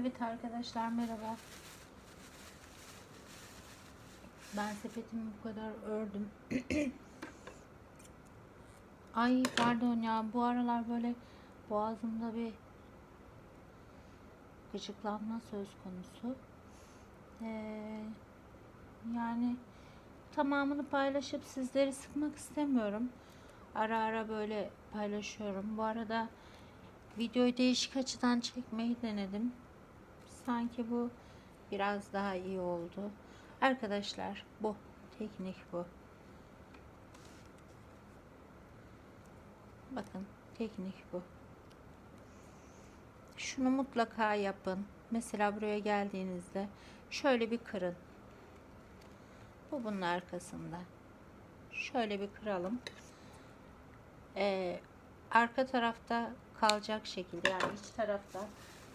Evet arkadaşlar merhaba. Ben sepetimi bu kadar ördüm. Ay pardon ya bu aralar böyle boğazımda bir gıcıklanma söz konusu. Ee, yani tamamını paylaşıp sizleri sıkmak istemiyorum. Ara ara böyle paylaşıyorum. Bu arada videoyu değişik açıdan çekmeyi denedim. Sanki bu biraz daha iyi oldu. Arkadaşlar bu teknik bu. Bakın teknik bu. Şunu mutlaka yapın. Mesela buraya geldiğinizde şöyle bir kırın. Bu bunun arkasında. Şöyle bir kıralım. Ee, arka tarafta kalacak şekilde yani iç tarafta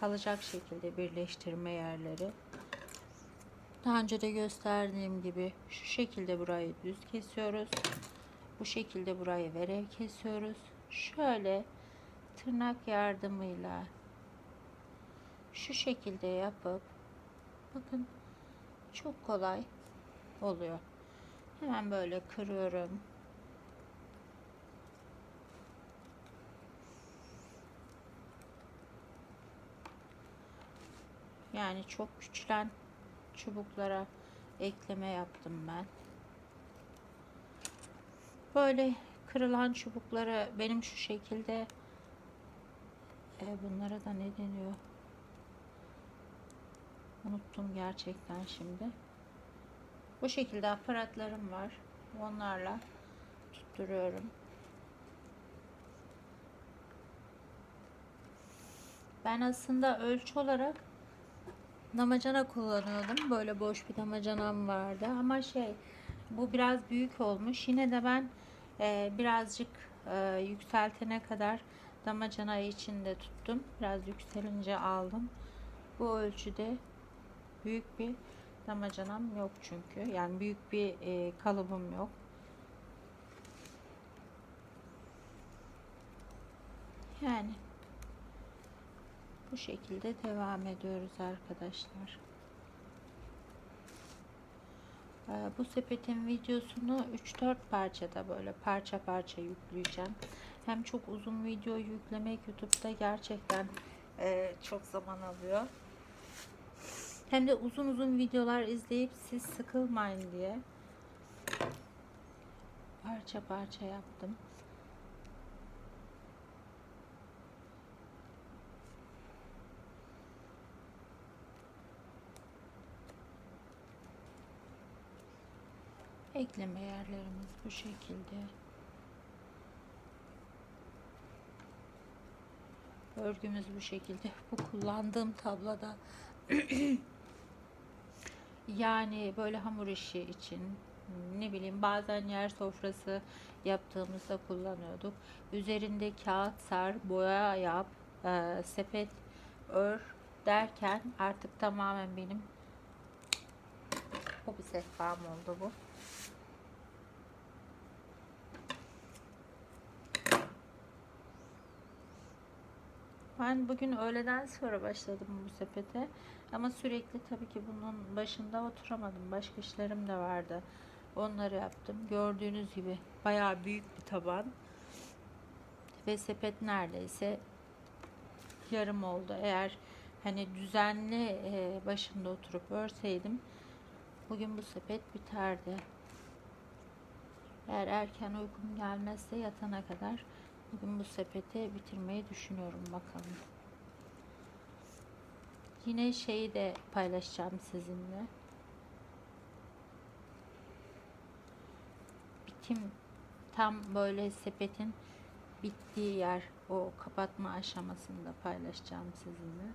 kalacak şekilde birleştirme yerleri. Daha önce de gösterdiğim gibi şu şekilde burayı düz kesiyoruz. Bu şekilde burayı verev kesiyoruz. Şöyle tırnak yardımıyla şu şekilde yapıp bakın çok kolay oluyor. Hemen böyle kırıyorum. Yani çok küçülen çubuklara ekleme yaptım ben. Böyle kırılan çubukları benim şu şekilde e, bunlara da ne deniyor? Unuttum gerçekten şimdi. Bu şekilde aparatlarım var. Onlarla tutturuyorum. Ben aslında ölçü olarak damacana kullanıyordum. Böyle boş bir damacanam vardı. Ama şey bu biraz büyük olmuş. Yine de ben e, birazcık e, yükseltene kadar damacana içinde tuttum. Biraz yükselince aldım. Bu ölçüde büyük bir damacanam yok çünkü. Yani büyük bir e, kalıbım yok. Yani bu şekilde devam ediyoruz arkadaşlar. Ee, Bu sepetin videosunu 3-4 parçada böyle parça parça yükleyeceğim. Hem çok uzun video yüklemek YouTube'da gerçekten e, çok zaman alıyor. Hem de uzun uzun videolar izleyip siz sıkılmayın diye parça parça yaptım. Ekleme yerlerimiz bu şekilde. Örgümüz bu şekilde. Bu kullandığım tabloda yani böyle hamur işi için ne bileyim bazen yer sofrası yaptığımızda kullanıyorduk. Üzerinde kağıt sar, boya yap, e, sepet ör derken artık tamamen benim hobi sehpam oldu bu. Ben bugün öğleden sonra başladım bu sepete. Ama sürekli tabii ki bunun başında oturamadım. Başka işlerim de vardı. Onları yaptım. Gördüğünüz gibi bayağı büyük bir taban. Ve sepet neredeyse yarım oldu. Eğer hani düzenli e, başında oturup örseydim bugün bu sepet biterdi. Eğer erken uykum gelmezse yatana kadar Bugün bu sepeti bitirmeyi düşünüyorum bakalım. Yine şeyi de paylaşacağım sizinle. Bitim tam böyle sepetin bittiği yer o kapatma aşamasında paylaşacağım sizinle.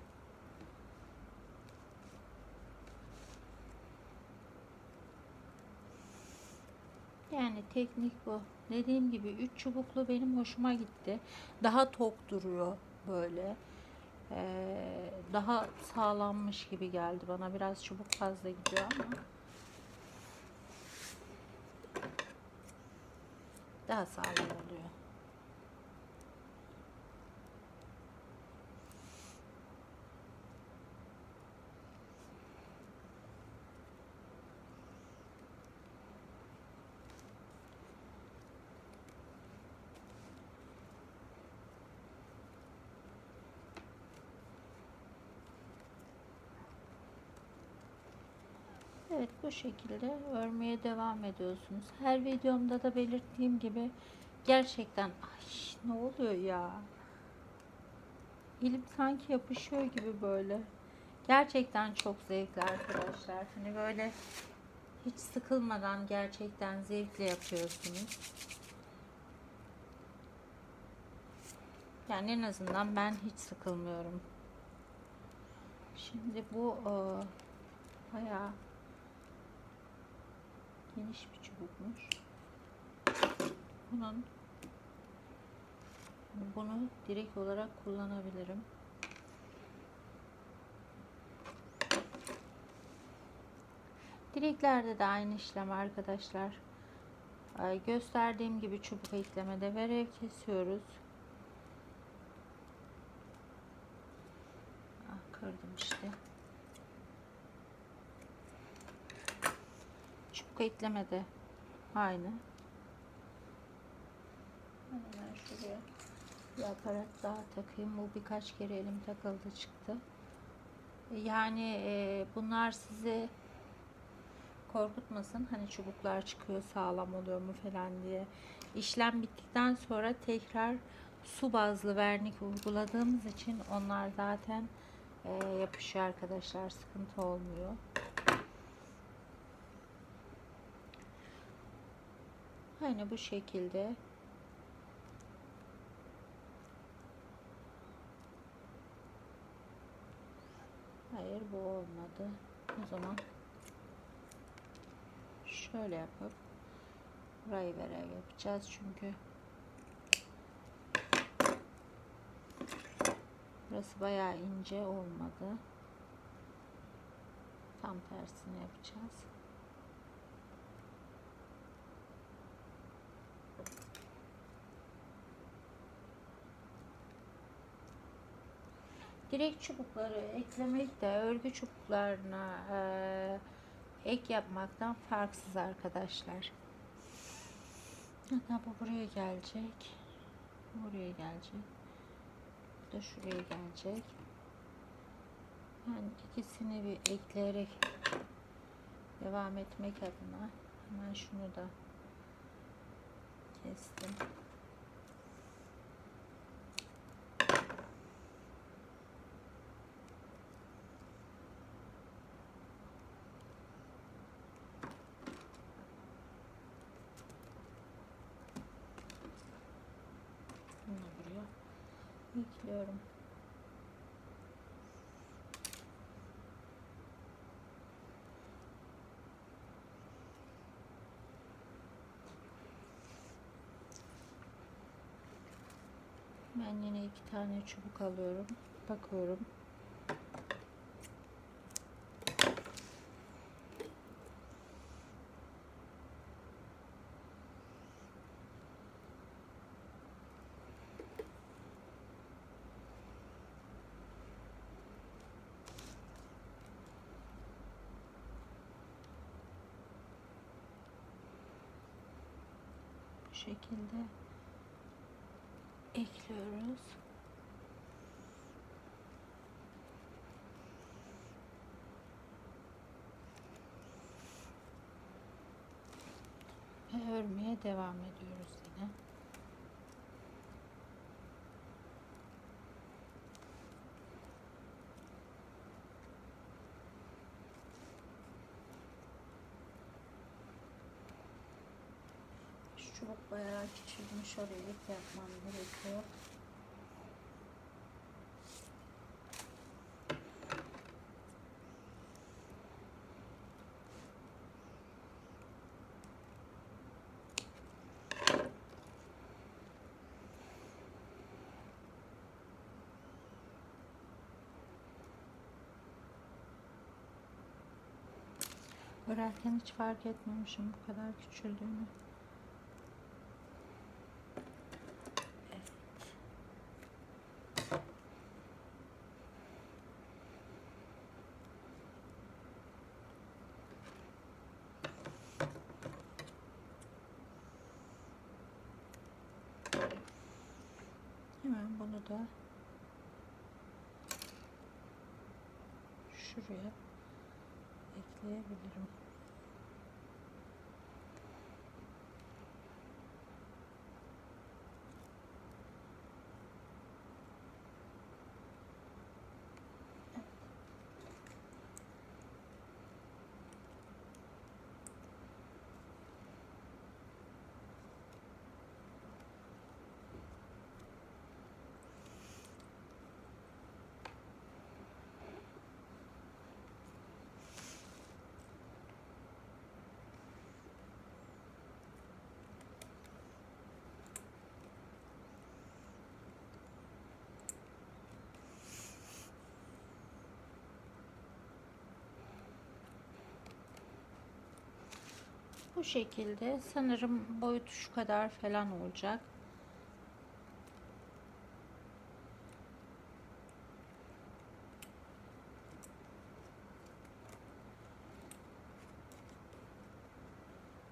Yani teknik bu. Dediğim gibi üç çubuklu benim hoşuma gitti. Daha tok duruyor böyle. Ee, daha sağlammış gibi geldi bana. Biraz çubuk fazla gidiyor ama. Daha sağlam oluyor. Evet bu şekilde örmeye devam ediyorsunuz. Her videomda da belirttiğim gibi gerçekten ay ne oluyor ya? Elim sanki yapışıyor gibi böyle. Gerçekten çok zevkli arkadaşlar. Hani böyle hiç sıkılmadan gerçekten zevkle yapıyorsunuz. Yani en azından ben hiç sıkılmıyorum. Şimdi bu e, bayağı geniş bir çubukmuş. Bunun bunu direkt olarak kullanabilirim. Direklerde de aynı işlem arkadaşlar. Gösterdiğim gibi çubuk eklemede verev kesiyoruz. Çubuk eklemede aynı. Hemen şuraya bir aparat daha takayım. Bu birkaç kere elim takıldı çıktı. Yani e, bunlar sizi korkutmasın. Hani çubuklar çıkıyor sağlam oluyor mu falan diye. İşlem bittikten sonra tekrar su bazlı vernik uyguladığımız için onlar zaten e, yapışıyor arkadaşlar. Sıkıntı olmuyor. Hani bu şekilde Hayır bu olmadı. O zaman şöyle yapıp burayı verev yapacağız çünkü burası bayağı ince olmadı. Tam tersini yapacağız. Direkt çubukları eklemek de örgü çubuklarına e, ek yapmaktan farksız arkadaşlar. Hatta bu buraya gelecek. Buraya gelecek. Bu da şuraya gelecek. Yani ikisini bir ekleyerek devam etmek adına hemen şunu da kestim. Bunu buraya ekliyorum. Ben yine iki tane çubuk alıyorum. Bakıyorum. Şekilde ekliyoruz. Ve örmeye devam ediyoruz yine. Şu çubuk bayağı küçülmüş oraya ip yapmam gerekiyor. Örerken hiç fark etmemişim bu kadar küçüldüğünü. Evet. Hemen bunu da şuraya ekleyebilirim. Bu şekilde sanırım boyutu şu kadar falan olacak.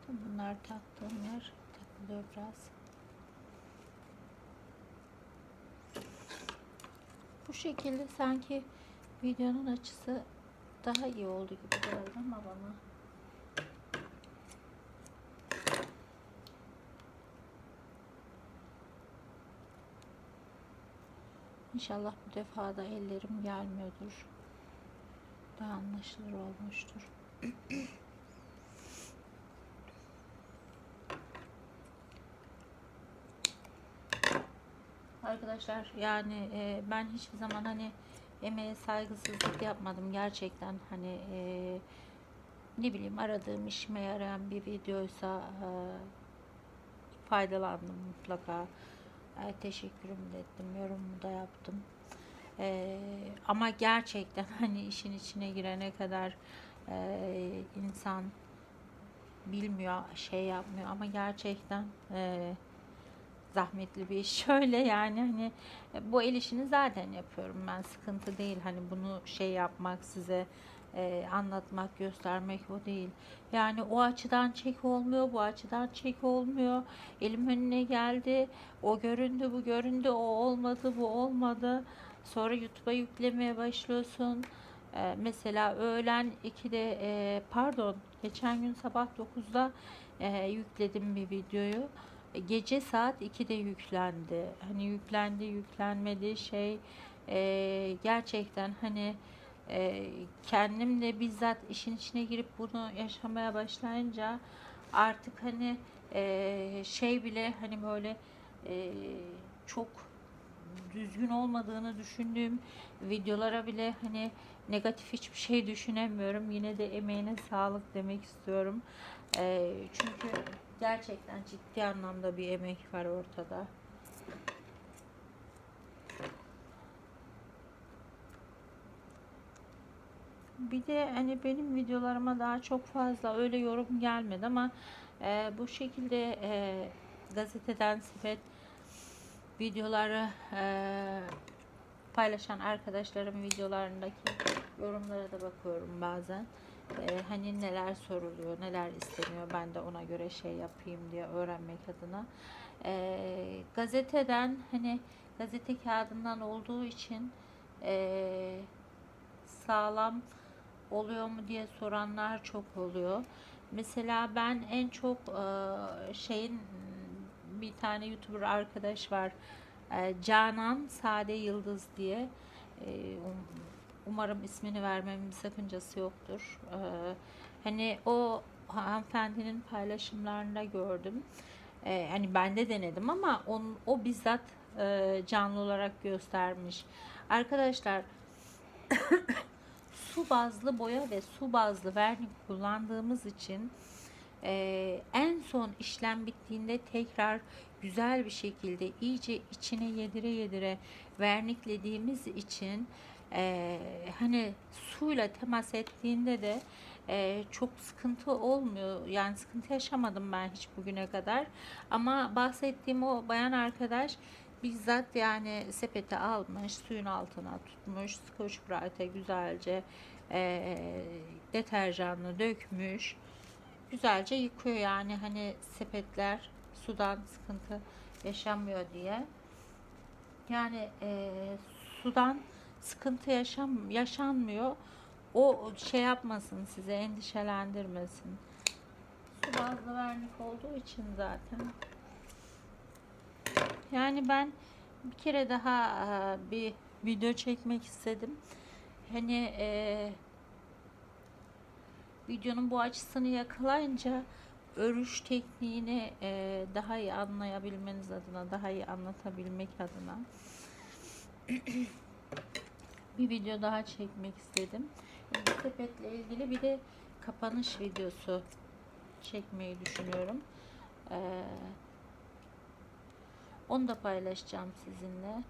Bunlar taktığım yer takılıyor biraz. Bu şekilde sanki videonun açısı daha iyi oldu gibi geldi ama bana. İnşallah bu defa da ellerim gelmiyordur. Daha anlaşılır olmuştur. Arkadaşlar yani e, ben hiçbir zaman hani emeğe saygısızlık yapmadım gerçekten hani e, ne bileyim aradığım işime yarayan bir videoysa e, faydalandım mutlaka e, teşekkürümü de ettim yorumumu da yaptım e, ama gerçekten hani işin içine girene kadar e, insan bilmiyor şey yapmıyor ama gerçekten e, zahmetli bir iş. Şöyle yani hani e, bu el işini zaten yapıyorum ben. Sıkıntı değil. Hani bunu şey yapmak size e, anlatmak, göstermek o değil. Yani o açıdan çek olmuyor, bu açıdan çek olmuyor. Elim önüne geldi. O göründü, bu göründü, o olmadı, bu olmadı. Sonra YouTube'a yüklemeye başlıyorsun. E, mesela öğlen 2'de e, pardon geçen gün sabah 9'da e, yükledim bir videoyu gece saat 2'de yüklendi. Hani yüklendi, yüklenmedi şey e, gerçekten hani e, kendim de bizzat işin içine girip bunu yaşamaya başlayınca artık hani e, şey bile hani böyle e, çok düzgün olmadığını düşündüğüm videolara bile hani negatif hiçbir şey düşünemiyorum. Yine de emeğine sağlık demek istiyorum. E, çünkü Gerçekten ciddi anlamda bir emek var ortada. Bir de hani benim videolarıma daha çok fazla öyle yorum gelmedi ama e, bu şekilde e, gazeteden sepet videoları e, paylaşan arkadaşlarım videolarındaki yorumlara da bakıyorum bazen e, hani neler soruluyor, neler isteniyor ben de ona göre şey yapayım diye öğrenmek adına. E, gazeteden hani gazete kağıdından olduğu için e, sağlam oluyor mu diye soranlar çok oluyor. Mesela ben en çok e, şeyin bir tane YouTuber arkadaş var. E, Canan Sade Yıldız diye. E, um, Umarım ismini vermemin sakıncası yoktur. Hani o hanımefendinin paylaşımlarında gördüm. Hani ben de denedim ama on, o bizzat canlı olarak göstermiş. Arkadaşlar su bazlı boya ve su bazlı vernik kullandığımız için e, en son işlem bittiğinde tekrar güzel bir şekilde iyice içine yedire yedire verniklediğimiz için e, hani suyla temas ettiğinde de e, çok sıkıntı olmuyor. Yani sıkıntı yaşamadım ben hiç bugüne kadar. Ama bahsettiğim o bayan arkadaş bizzat yani sepete almış, suyun altına tutmuş, Scotch Brite'e güzelce e, deterjanlı dökmüş. Güzelce yıkıyor yani hani sepetler sudan sıkıntı yaşamıyor diye. Yani e, sudan sıkıntı yaşam yaşanmıyor. O şey yapmasın size endişelendirmesin. Su bazlı vernik olduğu için zaten. Yani ben bir kere daha e, bir video çekmek istedim. Hani e, videonun bu açısını yakalayınca örüş tekniğini e, daha iyi anlayabilmeniz adına, daha iyi anlatabilmek adına bir video daha çekmek istedim. Bu sepetle ilgili bir de kapanış videosu çekmeyi düşünüyorum. Ee, onu da paylaşacağım sizinle.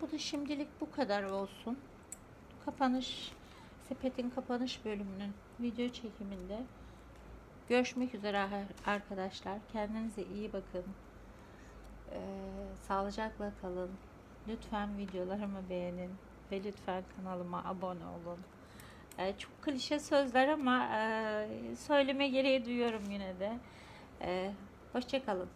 Bu da şimdilik bu kadar olsun. Kapanış sepetin kapanış bölümünün video çekiminde görüşmek üzere ar- arkadaşlar. Kendinize iyi bakın. Ee, sağlıcakla kalın. Lütfen videolarımı beğenin ve lütfen kanalıma abone olun. Ee, çok klişe sözler ama e, söyleme gereği duyuyorum yine de. Ee, Hoşçakalın.